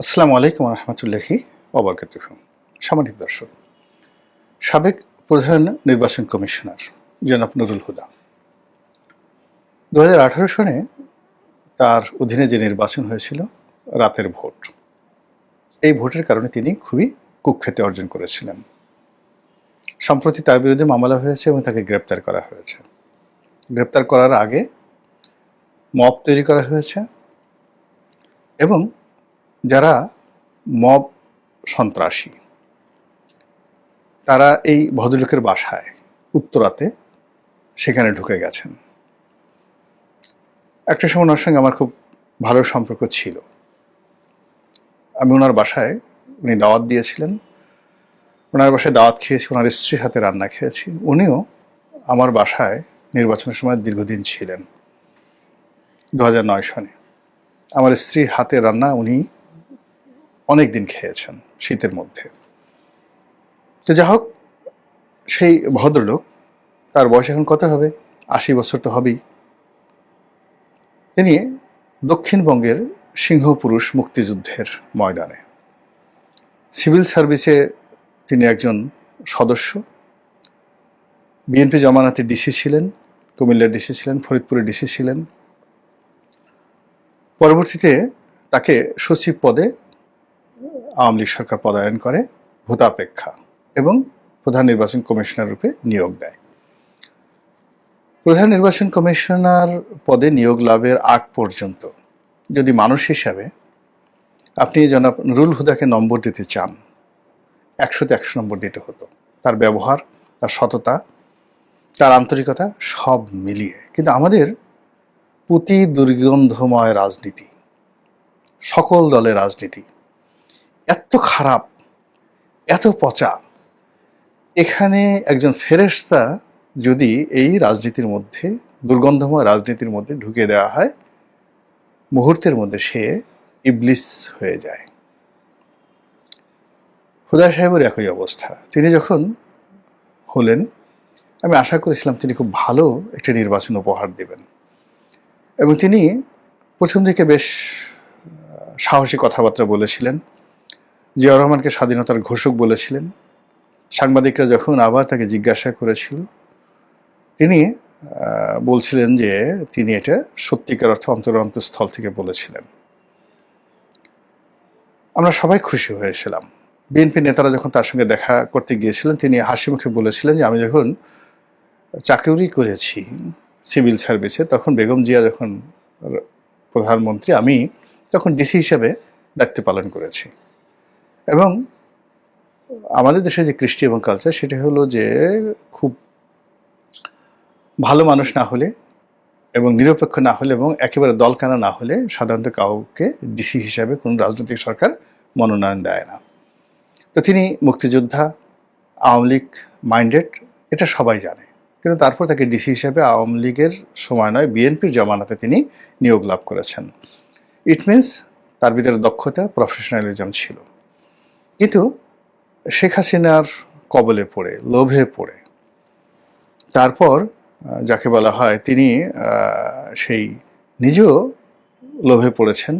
আসসালামু আলাইকুম রহমতুল্লাহি ওবরকাত সম্মানিত দর্শক, সাবেক প্রধান নির্বাচন কমিশনার জনাব নুরুল হুদা দু সনে তার অধীনে যে নির্বাচন হয়েছিল রাতের ভোট, এই ভোটের কারণে তিনি খুবই কুখ্যাতি অর্জন করেছিলেন। সম্প্রতি তার বিরুদ্ধে মামলা হয়েছে এবং তাকে গ্রেপ্তার করা হয়েছে। গ্রেপ্তার করার আগে মপ তৈরি করা হয়েছে এবং যারা মব সন্ত্রাসী, তারা এই ভদ্রলোকের বাসায় উত্তরাতে সেখানে ঢুকে গেছেন। একটা সময় ওনার সঙ্গে আমার খুব ভালো সম্পর্ক ছিল। আমি ওনার বাসায়, উনি দাওয়াত দিয়েছিলেন। ওনার বাসায় দাওয়াত খেয়েছি, ওনার স্ত্রীর হাতে রান্না খেয়েছি। উনিও আমার বাসায় নির্বাচনের সময় দীর্ঘদিন ছিলেন। দু সনে আমার স্ত্রীর হাতে রান্না উনি অনেক দিন খেয়েছেন শীতের মধ্যে। তো যা হোক, সেই ভদ্রলোক, তার বয়স এখন কত হবে? আশি বছর তো হবেই। তিনি দক্ষিণবঙ্গের সিংহপুরুষ মুক্তিযুদ্ধের ময়দানে। সিভিল সার্ভিসে তিনি একজন সদস্য। বিএনপি জমানাতে ডিসি ছিলেন, কুমিল্লার ডিসি ছিলেন, ফরিদপুরের ডিসি ছিলেন। পরবর্তীতে তাকে সচিব পদে আওয়ামী লীগ সরকার পদায়ন করে ভূতাপেক্ষা এবং প্রধান নির্বাচন কমিশনার রূপে নিয়োগ দেয়। প্রধান নির্বাচন কমিশনার পদে নিয়োগ লাভের আগ পর্যন্ত যদি মানুষ হিসাবে আপনি জনাব নুরুল হুদাকে নম্বর দিতে চান, একশোতে একশো নম্বর দিতে হতো। তার ব্যবহার, তার সততা, তার আন্তরিকতা সব মিলিয়ে। কিন্তু আমাদের প্রতি দুর্গন্ধময় রাজনীতি, সকল দলের রাজনীতি এত খারাপ, এত পচা। এখানে একজন ফেরেস্তা যদি এই রাজনীতির মধ্যে, দুর্গন্ধময় রাজনীতির মধ্যে ঢুকে দেওয়া হয়, মুহূর্তের মধ্যে সে ইবলিস হয়ে যায়। হুদা সাহেবের একই অবস্থা। তিনি যখন হলেন, আমি আশা করেছিলাম তিনি খুব ভালো একটি নির্বাচন উপহার দেবেন। এবং তিনি প্রথম দিকে বেশ সাহসী কথাবার্তা বলেছিলেন। জিয়াউর রহমানকে স্বাধীনতার ঘোষক বলেছিলেন। সাংবাদিকরা যখন আবার তাকে জিজ্ঞাসা করেছিল, তিনি বলছিলেন যে তিনি এটা সত্যিকার অর্থে অন্তর অন্তঃস্থল থেকে বলেছিলেন। আমরা সবাই খুশি হয়েছিলাম। বিএনপি নেতারা যখন তার সঙ্গে দেখা করতে গিয়েছিলেন, তিনি হাসি মুখে বলেছিলেন যে আমি যখন চাকরি করেছি সিভিল সার্ভিসে, তখন বেগম জিয়া যখন প্রধানমন্ত্রী, আমি তখন ডিসি হিসেবে দায়িত্ব পালন করেছি। এবং আমাদের দেশে যে কৃষ্টি এবং কালচার সেটা হলো যে খুব ভালো মানুষ না হলে এবং নিরপেক্ষ না হলে এবং একেবারে দলকানা না হলে সাধারণত কাউকে ডিসি হিসাবে কোনো রাজনৈতিক সরকার মনোনয়ন দেয় না। তো তিনি মুক্তিযোদ্ধা, আওয়ামী লীগ মাইন্ডেড এটা সবাই জানে। কিন্তু তারপর তাকে ডিসি হিসাবে আওয়ামী লীগের সময় নয় বিএনপির জমানাতে তিনি নিয়োগ লাভ করেছেন। ইট মিনস তার ভিতরে দক্ষতা প্রফেশনালিজম ছিল। কিন্তু শেখ হাসিনার কবলে পড়ে, লোভে পড়ে। তারপর যাকে বলা হয় তিনি সেই নিজেও লোভে পড়েছেন।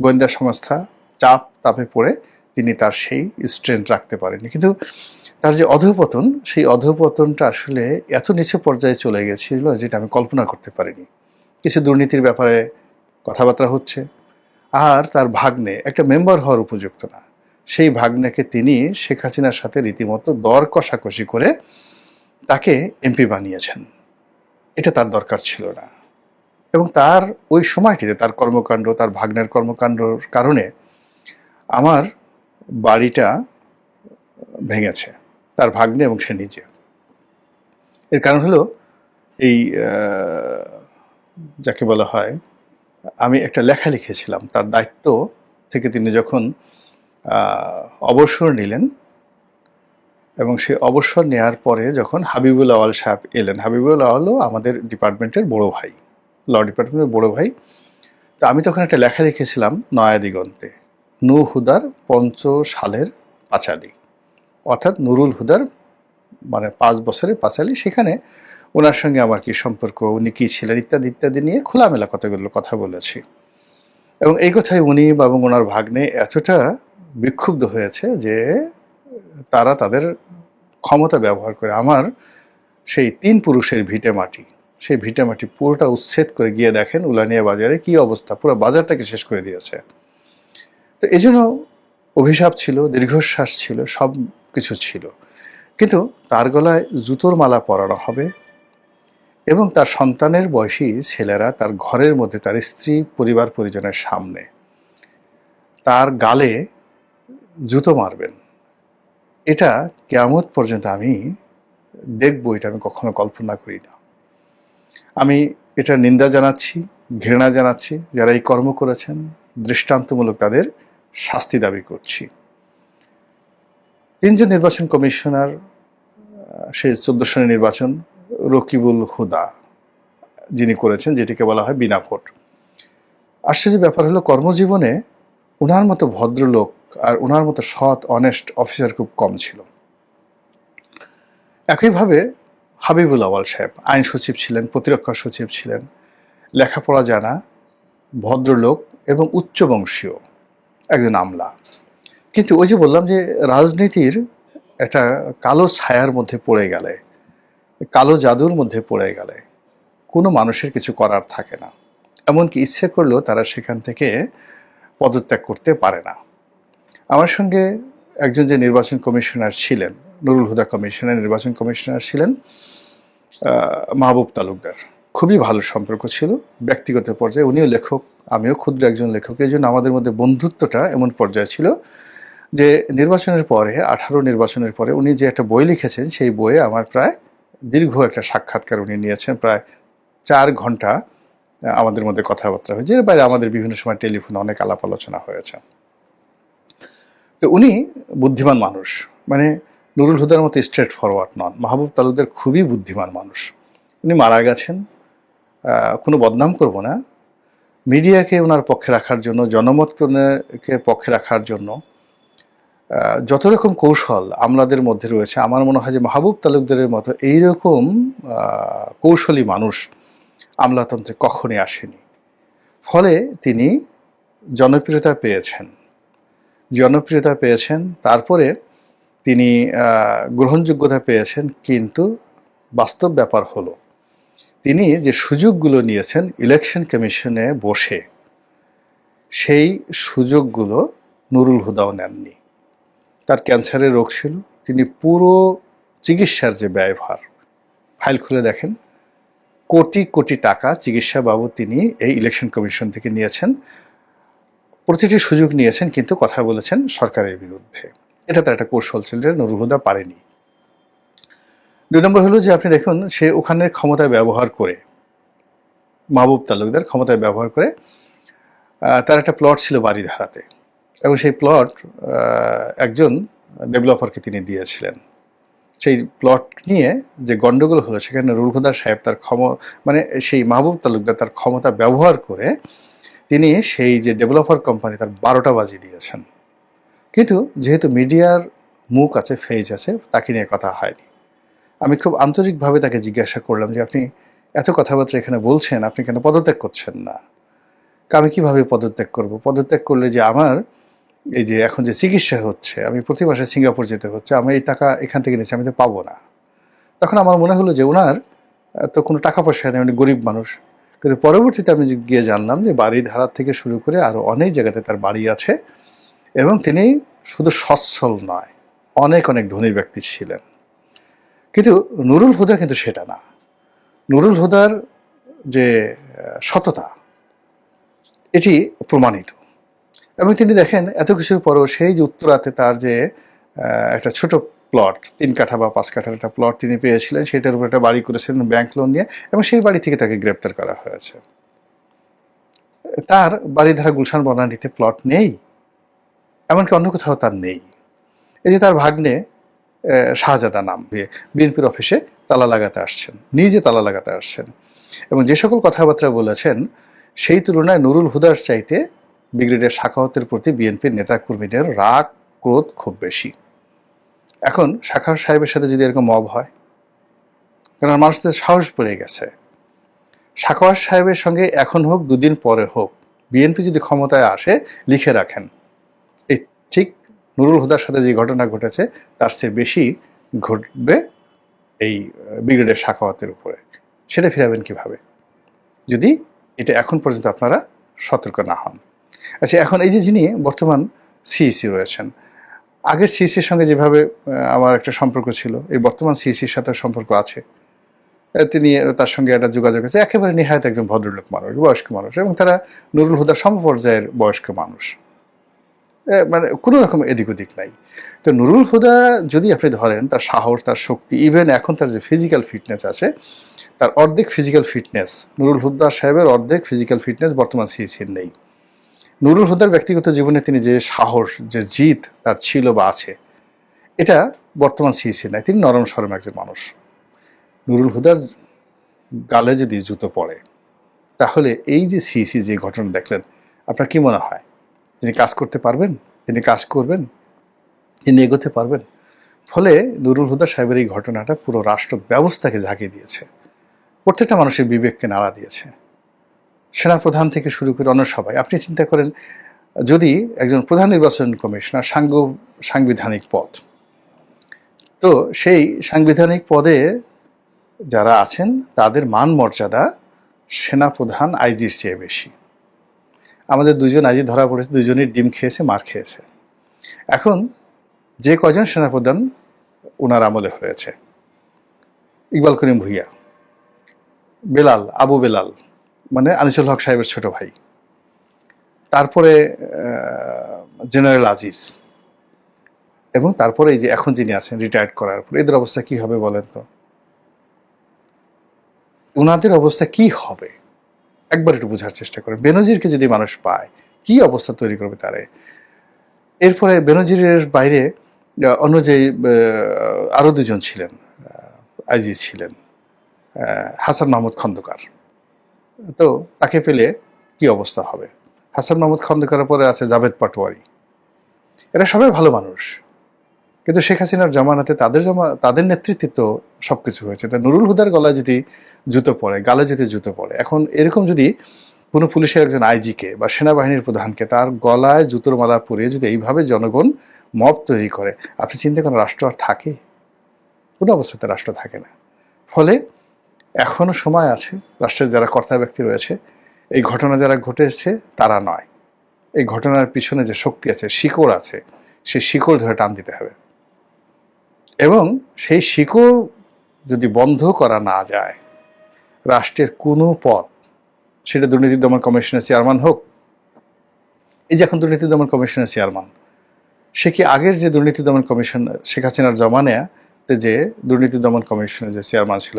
গোয়েন্দা সংস্থা চাপ তাপে পড়ে তিনি তার সেই স্ট্রেংথ রাখতে পারেননি। কিন্তু তার যে অধপতন, সেই অধপতনটা আসলে এত নিচু পর্যায়ে চলে গেছিল যেটা আমি কল্পনা করতে পারিনি। কিছু দুর্নীতির ব্যাপারে কথাবার্তা হচ্ছে, আর তার ভাগ্নে একটা মেম্বার হওয়ার উপযুক্ত না। সেই ভাগ্নেকে তিনি শেখ হাসিনার সাথে রীতিমতো দর কষাকষি করে তাকে এমপি বানিয়েছেন। এটা তার দরকার ছিল না। এবং তার ওই সময়টিতে তার কর্মকাণ্ড, তার ভাগ্নের কর্মকাণ্ডর কারণে আমার বাড়িটা ভেঙেছে, তার ভাগ্নে এবং সে নিজে। এর কারণ হলো এই যাকে বলা হয়, আমি একটা লেখা লিখেছিলাম, তার দায়িত্ব থেকে তিনি যখন অবসর নিলেন এবং সে অবসর নেওয়ার পরে যখন হাবিবুল আওয়াল সাহেব এলেন, হাবিবুল আওয়ালও আমাদের ডিপার্টমেন্টের বড় ভাই, ল ডিপার্টমেন্টের বড় ভাই। তো আমি তখন একটা লেখা লিখেছিলাম নয়া দিগন্তে নু হুদার পঞ্চ সালের পাঁচালি। অর্থাৎ নুরুল হুদার মানে পাঁচ বছরের পাঁচালি, সেখানে ওনার সঙ্গে আমার কি সম্পর্ক, উনি কী ছিলেন ইত্যাদি ইত্যাদি নিয়ে খোলামেলা কতগুলো কথা বলেছি। এবং এই কথায় উনি এবং ওনার ভাগ্নে এতটা বিক্ষুব্ধ হয়েছে যে তারা তাদের ক্ষমতা ব্যবহার করে আমার সেই তিন পুরুষের ভিটে মাটি, সেই ভিটে মাটি পুরোটা উচ্ছেদ করে গিয়ে দেখেন উলানিয়া বাজারে কি অবস্থা, পুরো বাজারটাকে শেষ করে দিয়েছে। তো এই জন্য অভিশাপ ছিল, দীর্ঘশ্বাস ছিল, সব কিছু ছিল। কিন্তু তার গলায় জুতোর মালা পরানো হবে এবং তার সন্তানের বয়সী ছেলেরা তার ঘরের মধ্যে তার স্ত্রী, পরিবার, পরিজনের সামনে তার গালে জুতো মারবেন। এটা কেয়ামত পর্যন্ত আমি দেখব, এটা আমি কখনো কল্পনা করি না। আমি এটা নিন্দা জানাচ্ছি, ঘৃণা জানাচ্ছি, যারা এই কর্ম করেছেন, দৃষ্টান্তমূলক তাদের শাস্তি দাবি করছি। তিনজন নির্বাচন কমিশনার সেই চোদ্দ সনের নির্বাচন, রকিবুল হুদা, যিনি করেছেন, যেটিকে বলা হয় বিনা ভোট। আশ্চর্য ব্যাপার হলো, কর্মজীবনে ওনার মতো ভদ্রলোক আর ওনার মতো সৎ অনেস্ট অফিসার খুব কম ছিল। একইভাবে হাবিবুল আওয়াল সাহেব আইন সচিব ছিলেন, প্রতিরক্ষা সচিব ছিলেন, লেখাপড়া জানা, ভদ্রলোক এবং উচ্চবংশীয় একজন আমলা। কিন্তু ওই যে বললাম যে রাজনীতির একটা কালো ছায়ার মধ্যে পড়ে গেলে, কালো জাদুর মধ্যে পড়ে গেলে কোনো মানুষের কিছু করার থাকে না। এমনকি ইচ্ছে করলেও তারা সেখান থেকে পদত্যাগ করতে পারে না। আমার সঙ্গে একজন যে নির্বাচন কমিশনার ছিলেন, নুরুল হুদা কমিশনের নির্বাচন কমিশনার ছিলেন মাহবুব তালুকদার। খুবই ভালো সম্পর্ক ছিল, ব্যক্তিগত পর্যায়ে উনিও লেখক, আমিও ক্ষুদ্র একজন লেখক। এই জন্য আমাদের মধ্যে বন্ধুত্বটা এমন পর্যায়ে ছিল যে নির্বাচনের পরে, আঠারো নির্বাচনের পরে উনি যে একটা বই লিখেছেন, সেই বইয়ে আমার প্রায় দীর্ঘ একটা সাক্ষাৎকার উনি নিয়েছেন, প্রায় চার ঘণ্টা আমাদের মধ্যে কথাবার্তা হয়েছে। এর বাইরে আমাদের বিভিন্ন সময় টেলিফোনে অনেক আলাপ আলোচনা হয়েছে। তো উনি বুদ্ধিমান মানুষ। মানে নুরুল হুদার মতো স্ট্রেট ফরওয়ার্ড নন। মাহবুব তালুকদার খুবই বুদ্ধিমান মানুষ। উনি মারা গেছেন। কোনো বদনাম করব না। মিডিয়াকে ওনার পক্ষে রাখার জন্য, জনমতকে পক্ষে রাখার জন্য যত রকম কৌশল আমলাদের মধ্যে রয়েছে, আমার মনে হয় যে মাহবুব তালুকদারের মতো এইরকম কৌশলী মানুষ আমলাতন্ত্রে কখনই আসেনি। ফলে তিনি জনপ্রিয়তা পেয়েছেন। জনপ্রিয়তা পেয়েছেন, তারপরে তিনি গ্রহণযোগ্যতা পেয়েছেন, কিন্তু বাস্তব ব্যাপার হলো, তিনি যে সুযোগগুলো নিয়েছেন ইলেকশন কমিশনে বসে, সেই সুযোগগুলো নুরুল হুদাও নেননি। তার ক্যান্সারের রোগ ছিল, তিনি পুরো চিকিৎসার যে ব্যয়ভার, ফাইল খুলে দেখেন, কোটি কোটি টাকা চিকিৎসা বাবদ তিনি এই ইলেকশন কমিশন থেকে নিয়েছেন। প্রতিটি সুযোগ নিয়েছেন কিন্তু কথা বলেছেন সরকারের বিরুদ্ধে। এটা তার একটা কৌশল ছিল নুরুল পারেনি। দুই নম্বর হলো যে আপনি দেখুন, সে ওখানে ক্ষমতা ব্যবহার করে, মাহবুব তালুকদার ক্ষমতায় ব্যবহার করে তার একটা প্লট ছিল বাড়িধারাতে এবং সেই প্লট একজন ডেভেলপারকে তিনি দিয়েছিলেন। সেই প্লট নিয়ে যে গন্ডগোল হলো, সেখানে রুলহুদা সাহেব তার ক্ষম মানে সেই মাহবুব তালুকদার তার ক্ষমতা ব্যবহার করে তিনি সেই যে ডেভেলপার কোম্পানি তার বারোটা বাজিয়ে দিয়েছেন। কিন্তু যেহেতু মিডিয়ার মুখ আছে ফেজ আছে, তাকে নিয়ে কথা হয়নি। আমি খুব আন্তরিকভাবে তাকে জিজ্ঞাসা করলাম যে, আপনি এত কথাবার্তা এখানে বলছেন, আপনি কেন পদত্যাগ করছেন না? আমি কীভাবে পদত্যাগ করব? পদত্যাগ করলে যে আমার এই যে এখন যে চিকিৎসা হচ্ছে, আমি প্রতি মাসে সিঙ্গাপুর যেতে হচ্ছে, আমি এই টাকা এখান থেকে নিচ্ছি আমি তো পাবো না। তখন আমার মনে হলো যে ওনার তো কোনো টাকা পয়সা নেই, উনি গরিব মানুষ। কিন্তু পরবর্তীতে আমি গিয়ে জানলাম যে বাড়ি ধারা থেকে শুরু করে আরও অনেক জায়গাতে তার বাড়ি আছে এবং তিনি শুধু সচ্ছল নয়, অনেক অনেক ধনী ব্যক্তি ছিলেন। কিন্তু নুরুল হুদা কিন্তু সেটা না। নুরুল হুদার যে সততা, এটি প্রমাণিত। এবং তিনি দেখেন এত কিছুর পরও সেই যে উত্তরাতে তার যে একটা ছোট প্লট তিন কাঠা বা পাঁচ কাঠার একটা প্লট তিনি পেয়েছিলেন, সেটার উপর একটা বাড়ি করেছিলেন ব্যাংক লোন নিয়ে এবং সেই বাড়ি থেকে তাকে গ্রেপ্তার করা হয়েছে। তার বাড়ি ধারা গুলশান বনানীতে প্লট নেই, এমনকি অন্য কোথাও তার নেই। এই যে তার ভাগ্নে শাহজাদা নাম দিয়ে বিএনপির অফিসে তালা লাগাতে আসছেন, নিজে তালা লাগাতে আসছেন এবং যে সকল কথাবার্তা বলেছেন, সেই তুলনায় নুরুল হুদার চাইতে ব্রিগেডিয়ার শাখাওয়াতের প্রতি বিএনপির নেতাকর্মীদের রাগ, ক্রোধ খুব বেশি। এখন শাখাওয়াত সাহেবের সাথে যদি এরকম মব হয় কারণ মানুষদের সাহস পড়ে গেছে। শাখাওয়াত সাহেবের সঙ্গে এখন হোক, দুদিন পরে হোক, বিএনপি যদি ক্ষমতায় আসে, লিখে রাখেন। এই ঠিক নুরুল হুদার সাথে যে ঘটনা ঘটেছে, তার চেয়ে বেশি ঘটবে এই ব্রিগেডের শাখাওয়াতের উপরে। সেটা ফিরাবেন কীভাবে? যদি এটা এখন পর্যন্ত আপনারা সতর্ক না হন। আচ্ছা এখন এই যে যিনি বর্তমান সিইসি রয়েছেন আগের সিসির সঙ্গে যেভাবে আমার একটা সম্পর্ক ছিল, এই বর্তমান সিইসির সাথে সম্পর্ক আছে। তিনি তার সঙ্গে একটা যোগাযোগ আছে, একেবারে নিহায়ত একজন ভদ্রলোক মানুষ, বয়স্ক মানুষ, এবং তারা নুরুল হুদা সমপর্যায়ের বয়স্ক মানুষ। মানে কোনো রকম এদিক ওদিক নাই। তো নুরুল হুদা যদি আপনি ধরেন, তার সাহস, তার শক্তি ইভেন এখন তার যে ফিজিক্যাল ফিটনেস আছে, তার অর্ধেক ফিজিক্যাল ফিটনেস নুরুল হুদা সাহেবের অর্ধেক ফিজিক্যাল ফিটনেস বর্তমান সিইসির নেই। নুরুল হুদার ব্যক্তিগত জীবনে তিনি যে সাহস, যে জিত তার ছিল বা আছে, এটা বর্তমান সিইসি নাই তিনি নরম সরম একজন মানুষ। নুরুল হুদার গালে যদি জুতো পড়ে, তাহলে এই যে সিইসি যে ঘটনা দেখলেন, আপনার কি মনে হয়? তিনি কাজ করতে পারবেন? তিনি কাজ করবেন? তিনি এগোতে পারবেন? ফলে নুরুল হুদা সাহেবের এই ঘটনাটা পুরো রাষ্ট্র ব্যবস্থাকে ঝাঁকিয়ে দিয়েছে। প্রত্যেকটা মানুষের বিবেককে নাড়া দিয়েছে। সেনাপ্রধান থেকে শুরু করে অন্য সবাই। আপনি চিন্তা করেন, যদি একজন প্রধান নির্বাচন কমিশনার সাংগ সাংবিধানিক পদ, তো সেই সাংবিধানিক পদে যারা আছেন, তাদের মান মর্যাদা সেনাপ্রধান আইজির চেয়ে বেশি। আমাদের দুজন আইজি ধরা পড়েছে দুজনই ডিম খেয়েছে, মার খেয়েছে। এখন যে কজন সেনাপ্রধান ওনার আমলে হয়েছে? ইকবাল করিম ভুইয়া, বেলাল, আবু বেলাল মানে আনিসুল হক সাহেবের ছোট ভাই। তারপরে জেনারেল আজিজ এবং তারপরে এই যে এখন যিনি আছেন রিটায়ার্ড করার পর এদের অবস্থা কি হবে বলেন তো? ওনাদের অবস্থা কি হবে? একবার একটু বোঝার চেষ্টা করেন। বেনজিরকে যদি মানুষ পায় কি অবস্থা তৈরি করবে তারে? এরপরে বেনজিরের বাইরে অন্য যে আহ, আরও দুজন ছিলেন আইজি ছিলেন হাসান মাহমুদ খন্দকার। তো তাকে পেলে কি অবস্থা হবে? হাসান মাহমুদ খন্দকারের পরে আছে জাভেদ পাটোয়ারি। এরা সবাই ভালো মানুষ। কিন্তু শেখ হাসিনার জমানাতে তাদের জমা, তাদের নেতৃত্বে তো সব কিছু হয়েছে। তা নুরুল হুদার গলায় যদি জুতো পড়ে, গালে যদি জুতো পড়ে, এখন এরকম যদি কোনো পুলিশের একজন আইজিকে বা সেনাবাহিনীর প্রধানকে তার গলায় জুতোর মালা পরিয়ে যদি এইভাবে জনগণ মব তৈরি করে, আপনি চিন্তা করেন রাষ্ট্র আর থাকে? কোনো অবস্থাতে রাষ্ট্র থাকে না। ফলে এখনও সময় আছে, রাষ্ট্রের যারা কর্তা ব্যক্তি রয়েছে, এই ঘটনা যারা ঘটেছে তারা নয়। এই ঘটনার পিছনে যে শক্তি আছে, শিকড় আছে, সেই শিকড় ধরে টান দিতে হবে। এবং সেই শিকড় যদি বন্ধ করা না যায়, রাষ্ট্রের কোনো পথ, সেটা দুর্নীতি দমন কমিশনের চেয়ারম্যান হোক, এই যে এখন দুর্নীতি দমন কমিশনের চেয়ারম্যান, সে কি আগের যে দুর্নীতি দমন কমিশন, শেখ হাসিনার জমানাতে যে দুর্নীতি দমন কমিশনের যে চেয়ারম্যান ছিল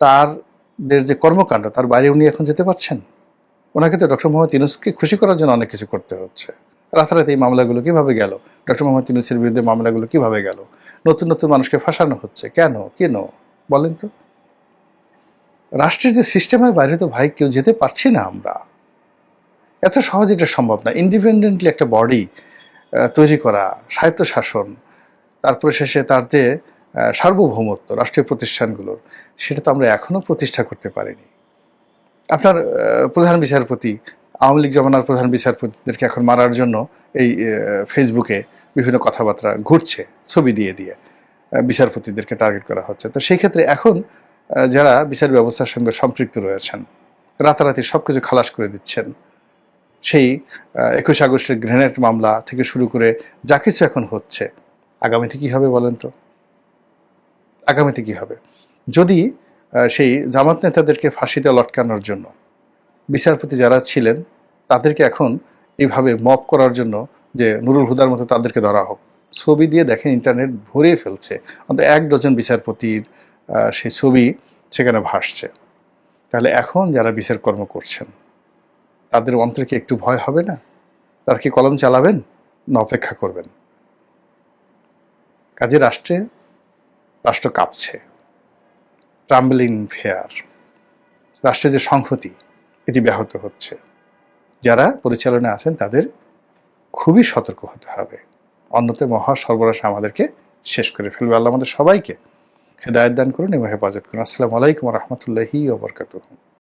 তারদের যে কর্মকাণ্ড, তার বাইরে উনি এখন যেতে পারছেন? ওনাকে তো ডক্টর মোহাম্মদ ইউনুসকে খুশি করার জন্য অনেক কিছু করতে হচ্ছে। রাতারাতি এই মামলাগুলো কীভাবে গেল? ডক্টর মোহাম্মদ ইউনুসের বিরুদ্ধে মামলাগুলো কীভাবে গেল? নতুন নতুন মানুষকে ফাঁসানো হচ্ছে। কেন? কেন বলেন তো। রাষ্ট্রের যে সিস্টেমের বাইরে তো ভাই কেউ যেতে পারছি না আমরা। এত সহজে এটা সম্ভব না। ইন্ডিপেন্ডেন্টলি একটা বডি তৈরি করা স্বায়ত্ত শাসন তারপরে শেষে তার যে সার্বভৌমত্ব, রাষ্ট্রীয় প্রতিষ্ঠানগুলোর, সেটা তো আমরা এখনও প্রতিষ্ঠা করতে পারিনি। আপনার প্রধান বিচারপতি, আওয়ামী লীগ জমানার প্রধান বিচারপতিদেরকে এখন মারার জন্য এই ফেসবুকে বিভিন্ন কথাবার্তা ঘুরছে, ছবি দিয়ে দিয়ে বিচারপতিদেরকে টার্গেট করা হচ্ছে। তো সেই ক্ষেত্রে এখন যারা বিচার ব্যবস্থার সঙ্গে সম্পৃক্ত রয়েছেন, রাতারাতি সব কিছু খালাস করে দিচ্ছেন, সেই একুশে আগস্টের গ্রেনেড মামলা থেকে শুরু করে যা কিছু এখন হচ্ছে, আগামীতে কি হবে বলেন তো? আগামীতে কি হবে? যদি সেই জামাত নেতাদেরকে ফাঁসিতে লটকানোর জন্য বিচারপতি যারা ছিলেন, তাদেরকে এখন এইভাবে মপ করার জন্য যে নুরুল হুদার মতো তাদেরকে ধরা হোক, ছবি দিয়ে দেখেন ইন্টারনেট ভরিয়ে ফেলছে। অন্তত এক ডজন বিচারপতির সেই ছবি সেখানে ভাসছে। তাহলে এখন যারা বিচার কর্ম করছেন, তাদের অন্তরে কি একটু ভয় হবে না? তারা কি কলম চালাবেন না অপেক্ষা করবেন? কাজে রাষ্ট্রে রাষ্ট্র কাঁপছে। ট্রাম্বলিং ফেয়ার রাষ্ট্রের যে সংহতি, এটি ব্যাহত হচ্ছে। যারা পরিচালনায় আছেন, তাদের খুবই সতর্ক হতে হবে। অন্যতে মহা সর্বনাশ আমাদেরকে শেষ করে ফেলবে। আল্লাহ আমাদের সবাইকে হেদায়ত দান করুন এবং হেফাজত করুন। আসসালামু আলাইকুম রহমতুল্লাহি ওবরকাতুহ